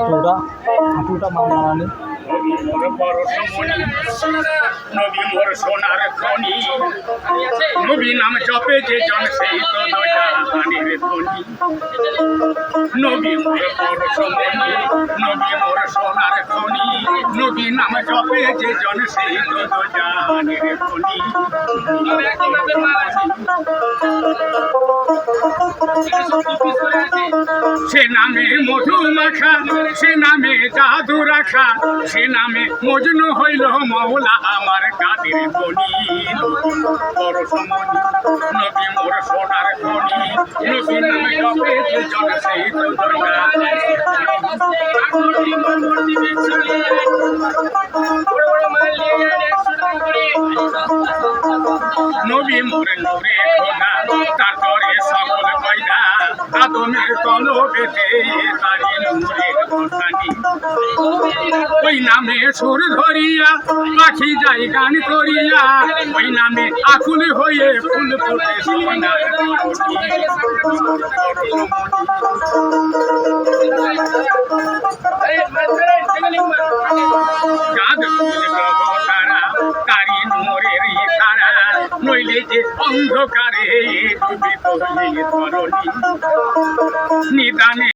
হাঁটুটা হাঁটুটা মারানি নবী মোর মোর সোনার খনি নবী নাম জপে যে জন সেই তো দয়াহানির ধ্বনি নবী মোর পরশমণি নবী মোর সোনার খনি নবী সে নামে মধু মাখা সে নামে জাদু রাখা সে নামে মজনু হইল মৌলা আমার কাদের পরশমণি নবী মোর সোনার নবী নামে জপে আদমের তলবেতে তারি নূরের বসানি। ওই নামে সুর ধরিয়া, পাখি যাই গান করিয়া, ওই নামে আকুল হয়ে ফুল ফুটে অন্ধকারে ধরণী নিদানে